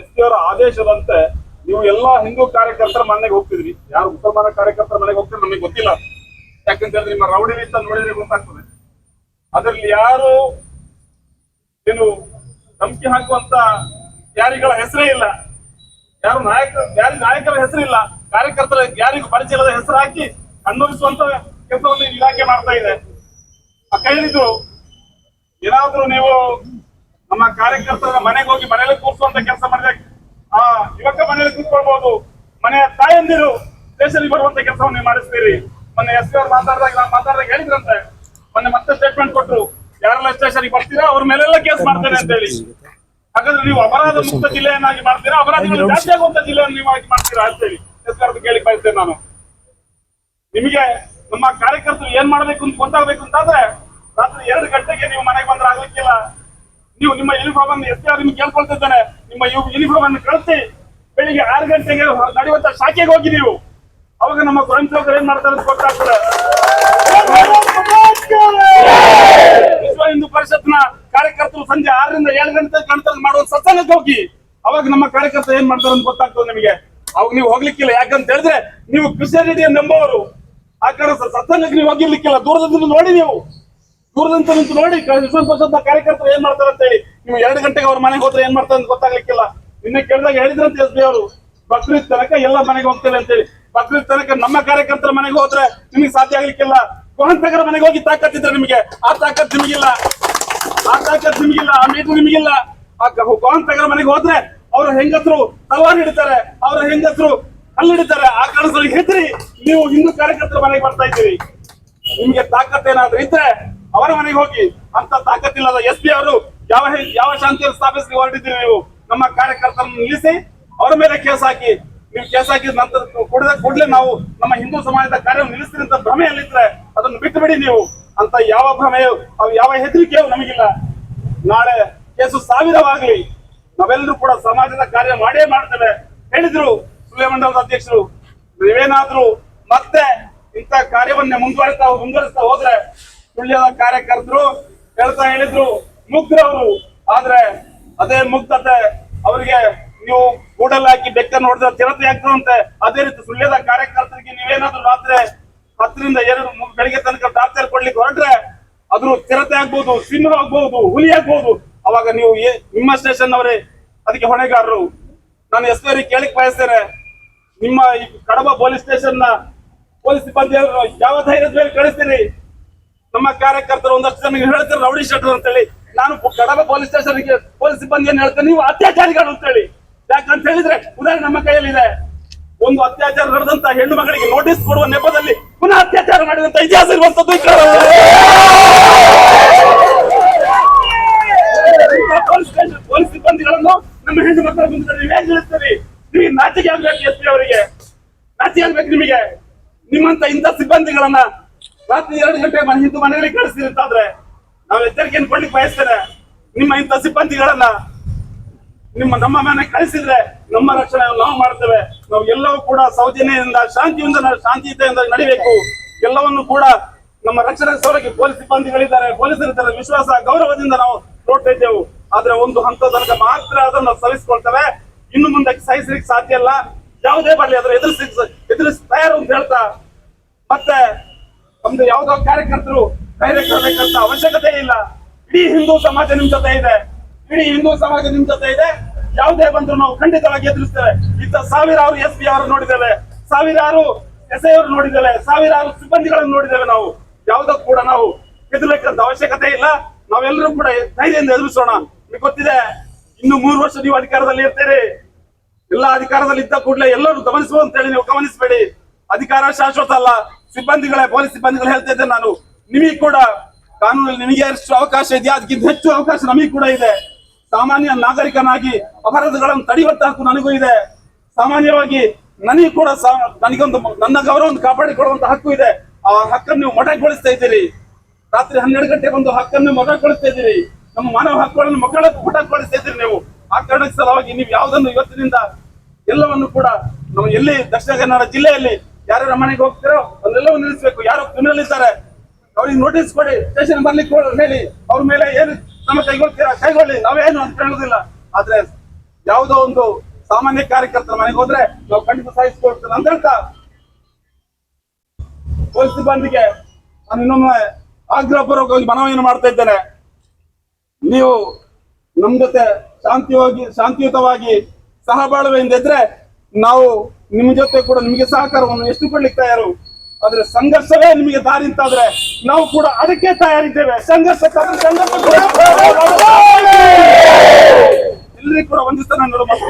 S ಅವರ ಆದೇಶದಂತೆ ನೀವು ಎಲ್ಲಾ ಹಿಂದೂ ಕಾರ್ಯಕರ್ತರ ಮನೆಗೆ ಹೋಗ್ತಿದ್ರಿ. ಯಾರು ಮುಸಲ್ಮಾನ ಕಾರ್ಯಕರ್ತರ ಮನೆಗೆ ಹೋಗ್ತಾರೆ ನಮಗೆ ಗೊತ್ತಿಲ್ಲ ಯಾಕಂತ ಹೇಳಿದ್ರೆ ನಿಮ್ಮ ರೌಡಿ ಅಂತ ನೋಡಿದ್ರೆ ಗೊತ್ತಾಗ್ತದೆ. ಅದರಲ್ಲಿ ಯಾರು ಏನು ಧಮಕಿ ಹಾಕುವಂತ ಯಾರಿಗಳ ಹೆಸರೇ ಇಲ್ಲ. ಯಾರು ನಾಯಕ, ಯಾರಿ ನಾಯಕರ ಹೆಸರಿಲ್ಲ ಕಾರ್ಯಕರ್ತರ ಯಾರಿಗೂ ಪರಿಚಯ ಇಲ್ಲದ ಹೆಸರು ಹಾಕಿ ಅನುಭವಿಸುವಂತ ಕೆಲಸವನ್ನು ಇಲಾಖೆ ಮಾಡ್ತಾ ಇದೆ. ಆ ಹೇಳಿದ್ರು ಏನಾದ್ರೂ ನೀವು ನಮ್ಮ ಕಾರ್ಯಕರ್ತರ ಮನೆಗೆ ಹೋಗಿ ಮನೆಯಲ್ಲಿ ಕೂರಿಸುವಂತ ಕೆಲಸ ಮಾಡಿದಾಗ ಆ ಯುವಕ ಮನೆಯಲ್ಲಿ ಕೂತ್ಕೊಳ್ಬಹುದು ಮನೆಯ ತಾಯಂದಿರು ದೇಶದಲ್ಲಿ ಬರುವಂತ ಕೆಲಸವನ್ನು ನೀವು ಮಾಡಿಸ್ತೀರಿ. ಮೊನ್ನೆ ಎಸ್ ಪಿ ಅವ್ರು ಮಾತಾಡಿದಾಗ ನಾನು ಮಾತಾಡಿದಾಗ ಹೇಳಿದ್ರಂತೆ. ಮೊನ್ನೆ ಮತ್ತೆ ಸ್ಟೇಟ್ಮೆಂಟ್ ಕೊಟ್ರು. ಯಾರೆಲ್ಲ ಸ್ಟೇಷನ್ಗೆ ಬರ್ತೀರಾ ಅವ್ರ ಮೇಲೆಲ್ಲ ಕೇಸ್ ಮಾಡ್ತೇನೆ ಅಂತ ಹೇಳಿ. ಹಾಗಾದ್ರೆ ನೀವು ಅಪರಾಧ ಮುಕ್ತ ಜಿಲ್ಲೆಯನ್ನಾಗಿ ಮಾಡ್ತೀರಾ ಅಪರಾಧಿಗಳು ಜಾಸ್ತಿ ಆಗುವಂತ ಜಿಲ್ಲೆಯನ್ನು ನೀವು ಆಗಿ ಮಾಡ್ತೀರಾ ಅಂತ ಹೇಳಿ. ಎಸ್ ಪಿ ಕೇಳಿ ಬಯಸ್ತೇನೆ ನಾನು. ನಿಮಗೆ ನಮ್ಮ ಕಾರ್ಯಕರ್ತರು ಏನ್ ಮಾಡ್ಬೇಕು ಅಂತ ಗೊತ್ತಾಗ್ಬೇಕು ಅಂತಾದ್ರೆ ರಾತ್ರಿ ಎರಡು ಗಂಟೆಗೆ ನೀವು ಮನೆಗೆ ಬಂದ್ರೆ ಆಗ್ಲಿಕ್ಕಿಲ್ಲ. ನೀವು ನಿಮ್ಮ ಯೂನಿಫಾರ್ಮ್ ಅನ್ನು ಎಸ್ ನಿಮ್ಗೆ ಕೇಳ್ಕೊಳ್ತಿದ್ದಾನೆ ನಿಮ್ಮ ಯೂನಿಫಾರ್ಮ್ ಅನ್ನು ಕಳಿಸಿ. ಬೆಳಿಗ್ಗೆ ಆರು ಗಂಟೆಗೆ ನಡೆಯುವಂತ ಶಾಖೆಗೆ ಹೋಗಿ ನೀವು. ಅವಾಗ ನಮ್ಮ ಸ್ವಯಂ ಸೇವಕರು ಏನ್ ಮಾಡ್ತಾರೆ ಅಂತ ಗೊತ್ತಾಗ್ತದೆ. ವಿಶ್ವ ಹಿಂದೂ ಪರಿಷತ್ನ ಕಾರ್ಯಕರ್ತರು ಸಂಜೆ ಆರರಿಂದ ಏಳು ಗಂಟೆ ಗಂಟೆ ಮಾಡುವ ಸತ್ಸಂಗಕ್ಕೆ ಹೋಗಿ. ಅವಾಗ ನಮ್ಮ ಕಾರ್ಯಕರ್ತರು ಏನ್ ಮಾಡ್ತಾರೆ ಅಂತ ಗೊತ್ತಾಗ್ತದೆ ನಿಮಗೆ. ಅವಾಗ ನೀವು ಹೋಗ್ಲಿಕ್ಕಿಲ್ಲ. ಯಾಕಂತ ಹೇಳಿದ್ರೆ ನೀವು ಕ್ರಿಶ್ಚಿಯಾನಿಟಿಯನ್ನು ನಂಬುವವರು ಆ ಕಡೆ ಸತ್ಸಂಗಕ್ಕೆ ನೀವು ಹೋಗಿರ್ಲಿಕ್ಕಿಲ್ಲ. ದೂರದಿಂದ ನೋಡಿ ನೀವು. ದೂರದಿಂದ ನಿಂತು ನೋಡಿ ವಿಶ್ವ ಪರಿಷತ್ನ ಕಾರ್ಯಕರ್ತರು ಏನ್ ಮಾಡ್ತಾರೆ ಅಂತ ಹೇಳಿ. ನೀವು ಎರಡು ಗಂಟೆಗೆ ಅವ್ರ ಮನೆಗೆ ಹೋದ್ರೆ ಏನ್ ಮಾಡ್ತಾರೆ ಅಂತ ಗೊತ್ತಾಗ್ಲಿಕ್ಕಿಲ್ಲ. ನಿನ್ನೆ ಕೇಳಿದಾಗ ಹೇಳಿದ್ರಂತ ಎಸ್ ಬಿ ಅವರು. ಬಕ್ರೀದ್ ತನಕ ಎಲ್ಲ ಮನೆಗೆ ಹೋಗ್ತೇವೆ ಅಂತ ಹೇಳಿ. ಬಕ್ರೀದ್ ತನಕ ನಮ್ಮ ಕಾರ್ಯಕರ್ತರ ಮನೆಗೆ ಹೋದ್ರೆ ನಿಮಗೆ ಸಾಧ್ಯ ಆಗ್ಲಿಕ್ಕಿಲ್ಲ. ಕೋಹಂತಕರ ಮನೆಗೆ ಹೋಗಿ ತಾಕತ್ತಿದ್ರೆ ನಿಮಗೆ. ಆ ತಾಕತ್ ನಿಮಗಿಲ್ಲ. ಆ ತಾಕತ್ ನಿಮಗಿಲ್ಲ. ಆ ಮೀಟರ್ ನಿಮಗಿಲ್ಲ. ಆ ಕೋಹಂತಕರ ಮನೆಗೆ ಹೋದ್ರೆ ಅವ್ರ ಹೆಂಗಸರು ಹಲವಾರು ಹಿಡಿತಾರೆ. ಅವ್ರ ಹೆಂಗಸರು ಅಲ್ಲಿಡಿದ್ದಾರೆ ಆ ಕಾರಣದಲ್ಲಿ ಹೆದ್ರಿ ನೀವು ಹಿಂದೂ ಕಾರ್ಯಕರ್ತರ ಮನೆಗೆ ಬರ್ತಾ ಇದ್ದೀರಿ. ನಿಮ್ಗೆ ತಾಕತ್ ಏನಾದ್ರೂ ಇದ್ರೆ ಅವರ ಮನೆಗೆ ಹೋಗಿ ಅಂತ ತಾಕತ್ತಿಲ್ಲದ ಎಸ್ ಪಿ ಅವರು ಯಾವ ಯಾವ ಶಾಂತಿಯನ್ನು ಸ್ಥಾಪಿಸಿ ಹೊರಟಿದ್ದೀರಿ ನೀವು? ನಮ್ಮ ಕಾರ್ಯಕರ್ತರನ್ನು ನಿಲ್ಲಿಸಿ, ಅವರ ಮೇಲೆ ಕೇಸ್ ಹಾಕಿ, ನೀವು ಕೇಸ್ ಹಾಕಿದ ನಂತರ ಕೊಡದ ಕೂಡಲೇ ನಾವು ನಮ್ಮ ಹಿಂದೂ ಸಮಾಜದ ಕಾರ್ಯವನ್ನು ನಿಲ್ಲಿಸ್ತೀರಿ ಅಂತ ಭ್ರಮೆಯಲ್ಲಿದ್ರೆ ಅದನ್ನು ಬಿಟ್ಟುಬಿಡಿ ನೀವು ಅಂತ ಯಾವ ಭ್ರಮೆಯು, ಅವು ಯಾವ ಹೆದರಿಕೆಯು ನಮಗಿಲ್ಲ. ನಾಳೆ ಕೇಸು ಸಾವಿರವಾಗ್ಲಿ, ನಾವೆಲ್ಲರೂ ಕೂಡ ಸಮಾಜದ ಕಾರ್ಯ ಮಾಡೇ ಮಾಡ್ತೇವೆ ಹೇಳಿದ್ರು ಸುಳ್ಯ ಮಂಡಲದ ಅಧ್ಯಕ್ಷರು. ನೀವೇನಾದ್ರೂ ಮತ್ತೆ ಇಂಥ ಕಾರ್ಯವನ್ನೇ ಮುಂದುವರಿಸ್ತಾ ಮುಂದುವರಿಸ್ತಾ ಹೋದ್ರೆ ಸುಳ್ಯದ ಕಾರ್ಯಕರ್ತರು ಹೇಳ್ತಾ ಹೇಳಿದ್ರು ಮುಗ್ಧರವರು ಆದ್ರೆ ಅದೇ ಮುಗ್ಧತೆ ಅವರಿಗೆ ನೀವು ಗೂಡಲ್ಲಿ ಹಾಕಿ ಬೆಕ್ಕ ನೋಡಿದ್ರೆ ಚಿರತೆ ಆಗ್ತದಂತೆ. ಅದೇ ರೀತಿ ಸುಳ್ಯದ ಕಾರ್ಯಕರ್ತರಿಗೆ ನೀವೇನಾದ್ರೂ ರಾತ್ರಿ ಹತ್ತರಿಂದ ಎರಡು ಬೆಳಿಗ್ಗೆ ತನಕ ಟಾರ್ಚರ್ ಕೊಡ್ಲಿಕ್ಕೆ ಹೊರಟ್ರೆ ಅದ್ರ ಚಿರತೆ ಆಗ್ಬಹುದು ಸಿಂಹ ಆಗ್ಬಹುದು ಹುಲಿ ಆಗ್ಬಹುದು ಅವಾಗ ನೀವು ನಿಮ್ಮ ಸ್ಟೇಷನ್ ಅವರೇ ಅದಕ್ಕೆ ಹೊಣೆಗಾರರು. ನಾನು ಎಸ್ ಕೇಳಿಕ್ ಬಯಸ್ತೇನೆ. ನಿಮ್ಮ ಈ ಕಡಬ ಪೊಲೀಸ್ ಸ್ಟೇಷನ್ನ ಪೊಲೀಸ್ ಸಿಬ್ಬಂದಿಯವರು ಯಾವ ಧೈರ್ಯದ ಮೇಲೆ ಕಳಿಸ್ತೀರಿ? ನಮ್ಮ ಕಾರ್ಯಕರ್ತರು ಒಂದಷ್ಟು ಜನ ಹೇಳ್ತಾರೆ, ರೌಡಿ ಶೆಟ್ಟರ್ ಅಂತ ಹೇಳಿ ನಾನು ಕಡಬ ಪೊಲೀಸ್ ಸ್ಟೇಷನ್ ಪೊಲೀಸ್ ಸಿಬ್ಬಂದಿ ಏನ್ ಹೇಳ್ತೇನೆ, ನೀವು ಅತ್ಯಾಚಾರಿಗಳು ಅಂತೇಳಿ. ಯಾಕಂತ ಹೇಳಿದ್ರೆ, ಉದಾಹರಣೆ ನಮ್ಮ ಕೈಯಲ್ಲಿದೆ ಒಂದು ಅತ್ಯಾಚಾರ ನಡೆದಂತ ಹೆಣ್ಣು ಮಗಳಿಗೆ ನೋಟಿಸ್ ಕೊಡುವ ನೆಪದಲ್ಲಿ ಪುನಃ ಅತ್ಯಾಚಾರ ಮಾಡಿದಂತ ಇತಿಹಾಸ ಇರುವಂತದ್ದು ಪೊಲೀಸ್ ಸಿಬ್ಬಂದಿಗಳನ್ನು ನಮ್ಮ ಹೆಣ್ಣು ಮಕ್ಕಳ ಮುಂದೆ ಹೇಗೆ ಹೇಳ್ತೀರಿ ನೀವು ನಾಚಿಕೆ ಆಗ್ಬೇಕು ಎಸ್ ಪಿ ಅವರಿಗೆ. ನಾಚಿಕೆ ಆಗ್ಬೇಕು ನಿಮಗೆ. ನಿಮ್ಮಂತ ಇಂಥ ಸಿಬ್ಬಂದಿಗಳನ್ನ ರಾತ್ರಿ ಎರಡು ಗಂಟೆ ಮನೆ ಹಿಂದೂ ಮನೆಗಳಿಗೆ ಕಳಿಸ್ತೀರಿ ಅಂತಂದ್ರೆ ನಾವು ಎಚ್ಚರಿಕೆಯನ್ನು ಕೊಡ್ಲಿಕ್ಕೆ ಬಯಸ್ತೇನೆ. ನಿಮ್ಮ ಇಂಥ ಸಿಬ್ಬಂದಿಗಳನ್ನ ನಿಮ್ಮ ನಮ್ಮ ಮನೆ ಕಳಿಸಿದ್ರೆ ನಮ್ಮ ರಕ್ಷಣೆ ನಾವು ಮಾಡ್ತೇವೆ. ನಾವು ಎಲ್ಲವೂ ಕೂಡ ಸೌಜನ್ಯದಿಂದ, ಶಾಂತಿಯಿಂದ ಶಾಂತಿಯುತೆಯಿಂದ ನಡಿಬೇಕು. ಎಲ್ಲವನ್ನು ಕೂಡ ನಮ್ಮ ರಕ್ಷಣೆ ಸೌಲಭ್ಯ ಪೊಲೀಸ್ ಸಿಬ್ಬಂದಿಗಳಿದ್ದಾರೆ ಪೊಲೀಸರಿದ್ದಾರೆ ವಿಶ್ವಾಸ, ಗೌರವದಿಂದ ನಾವು ನೋಡ್ತಾ ಇದ್ದೆವು. ಆದ್ರೆ ಒಂದು ಹಂತ ತನಕ ಮಾತ್ರ ಅದನ್ನ ಸವಿಸ್ಕೊಳ್ತೇವೆ. ಇನ್ನು ಮುಂದಕ್ಕೆ ಸಹಿಸಲಿಕ್ಕೆ ಸಾಧ್ಯ ಇಲ್ಲ. ಯಾವುದೇ ಬರಲಿ ಅದರ ಎದುರಿಸಿ ಎದುರಿಸಿ ತಯಾರು ಅಂತ ಹೇಳ್ತಾ, ಮತ್ತೆ ನಮ್ದು ಯಾವ್ದೋ ಕಾರ್ಯಕರ್ತರು ಧೈರ್ಯ ಕೊಡ್ಬೇಕಂತ ಅವಶ್ಯಕತೆ ಇಲ್ಲ. ಇಡೀ ಹಿಂದೂ ಸಮಾಜ ನಿಮ್ ಜೊತೆ ಇದೆ. ಇಡೀ ಹಿಂದೂ ಸಮಾಜ ನಿಮ್ ಜೊತೆ ಇದೆ. ಯಾವುದೇ ಬಂದ್ರು ನಾವು ಖಂಡಿತವಾಗಿ ಎದುರಿಸ್ತೇವೆ. ಇತ್ತ ಸಾವಿರಾರು ಎಸ್ ಪಿ ಅವರು ನೋಡಿದ್ದೇವೆ. ಸಾವಿರಾರು ಎಸ್ ಐ ಅವರು ನೋಡಿದ್ದೇವೆ. ಸಾವಿರಾರು ಸಿಬ್ಬಂದಿಗಳನ್ನು ನೋಡಿದ್ದೇವೆ ನಾವು. ಯಾವ್ದೋ ಕೂಡ ನಾವು ಹೆದರ್ಬೇಕಂತ ಅವಶ್ಯಕತೆ ಇಲ್ಲ. ನಾವೆಲ್ಲರೂ ಕೂಡ ಧೈರ್ಯದಿಂದ ಎದುರಿಸೋಣ. ನಿಮ್ಗೆ ಗೊತ್ತಿದೆ, ಇನ್ನು ಮೂರು ವರ್ಷ ನೀವು ಅಧಿಕಾರದಲ್ಲಿ ಇರ್ತೀರಿ. ಎಲ್ಲ ಅಧಿಕಾರದಲ್ಲಿ ಇದ್ದ ಕೂಡಲೇ ಎಲ್ಲರೂ ಗಮನಿಸುವ ಅಂತ ಹೇಳಿ ನೀವು ಗಮನಿಸಬೇಡಿ. ಅಧಿಕಾರ ಶಾಶ್ವತ ಅಲ್ಲ. ಸಿಬ್ಬಂದಿಗಳೇ, ಪೊಲೀಸ್ ಸಿಬ್ಬಂದಿಗಳು ಹೇಳ್ತಾ ಇದ್ದೆ ನಾನು. ನಿಮಗೆ ಕೂಡ ಕಾನೂನಲ್ಲಿ ನಿಮಗೆ ಎಷ್ಟು ಅವಕಾಶ ಇದೆಯಾ? ಅದಕ್ಕಿಂತ ಹೆಚ್ಚು ಅವಕಾಶ ನಮಗೆ ಕೂಡ ಇದೆ. ಸಾಮಾನ್ಯ ನಾಗರಿಕನಾಗಿ ಅಪರಾಧಗಳನ್ನು ತಡೆಯುವಂತ ಹಕ್ಕು ನನಗೂ ಇದೆ. ಸಾಮಾನ್ಯವಾಗಿ ನನಗೆ ಕೂಡ ನನಗೊಂದು ನನ್ನ ಗೌರವವನ್ನು ಕಾಪಾಡಿಕೊಳ್ಳುವಂತ ಹಕ್ಕು ಇದೆ. ಆ ಹಕ್ಕನ್ನು ನೀವು ಮೊಟಕೊಳಿಸ್ತಾ ಇದ್ದೀರಿ. ರಾತ್ರಿ ಹನ್ನೆರಡು ಗಂಟೆ ಬಂದು ಹಕ್ಕನ್ನು ಮೊಟಕೊಳಿಸ್ತಾ ಇದ್ದೀರಿ. ನಮ್ಮ ಮಾನವ ಹಕ್ಕುಗಳನ್ನು ಮಕ್ಕಳ ಮೊಟಕೊಳಿಸ್ತಾ ಇದ್ದೀರಿ ನೀವು. ಆ ಕಾರಣಕ್ಕೆ ಸಲುವಾಗಿ ನೀವು ಯಾವುದನ್ನು ಇವತ್ತಿನಿಂದ ಎಲ್ಲವನ್ನು ಕೂಡ ನಾವು ಎಲ್ಲಿ ದಕ್ಷಿಣ ಕನ್ನಡ ಜಿಲ್ಲೆಯಲ್ಲಿ ಯಾರ್ಯಾರ ಮನೆಗೆ ಹೋಗ್ತೀರೋ ಅಲ್ಲೆಲ್ಲ ನಿಲ್ಲಿಸಬೇಕು. ಯಾರು ಕ್ರಿಮಿನಲ್ ಇದ್ದಾರೆ ಅವ್ರಿಗೆ ನೋಟಿಸ್ ಕೊಡಿ ಸ್ಟೇಷನ್ ಬರ್ಲಿಕ್ಕೆ ಹೇಳಿ. ಅವ್ರ ಮೇಲೆ ಏನು ಕ್ರಮ ಕೈಗೊಳ್ತೀರಾ? ಕೈಗೊಳ್ಳಿ, ನಾವೇನು ಅಂತ ಹೇಳುದಿಲ್ಲ. ಆದ್ರೆ ಯಾವುದೋ ಒಂದು ಸಾಮಾನ್ಯ ಕಾರ್ಯಕರ್ತರ ಮನೆಗೆ ಹೋದ್ರೆ ನಾವು ಖಂಡಿತ ಸಾಯಿಸ್ಕೊಳ್ತೇವೆ ಅಂತ ಹೇಳ್ತಾ. ಪೊಲೀಸ್ ಸಿಬ್ಬಂದಿಗೆ ನಾನು ಇನ್ನೊಮ್ಮೆ ಆಗ್ರಹಪೂರ್ವಕವಾಗಿ ಮನವಿಯನ್ನು ಮಾಡ್ತಾ ಇದ್ದೇನೆ. ನೀವು ನಮ್ ಜೊತೆ ಶಾಂತಿಯಾಗಿ ಶಾಂತಿಯುತವಾಗಿ ಸಹಬಾಳ್ವೆಯಿಂದ ಎಂದಿದ್ರೆ ನಾವು ನಿಮ್ಮ ಜೊತೆ ಕೂಡ ನಿಮಗೆ ಸಹಕಾರವನ್ನು ಎಷ್ಟು ಕೊಡ್ಲಿಕ್ಕೆ ತಯಾರು. ಆದ್ರೆ ಸಂಘರ್ಷವೇ ನಿಮಗೆ ದಾರಿ ಅಂತಾದ್ರೆ ನಾವು ಕೂಡ ಅದಕ್ಕೆ ತಯಾರಿದ್ದೇವೆ. ಸಂಘರ್ಷ ಸಂಘರ್ಷ ಎಲ್ರಿಗೂ ಕೂಡ ಒಂದು ನೋಡೋ ಮಾತು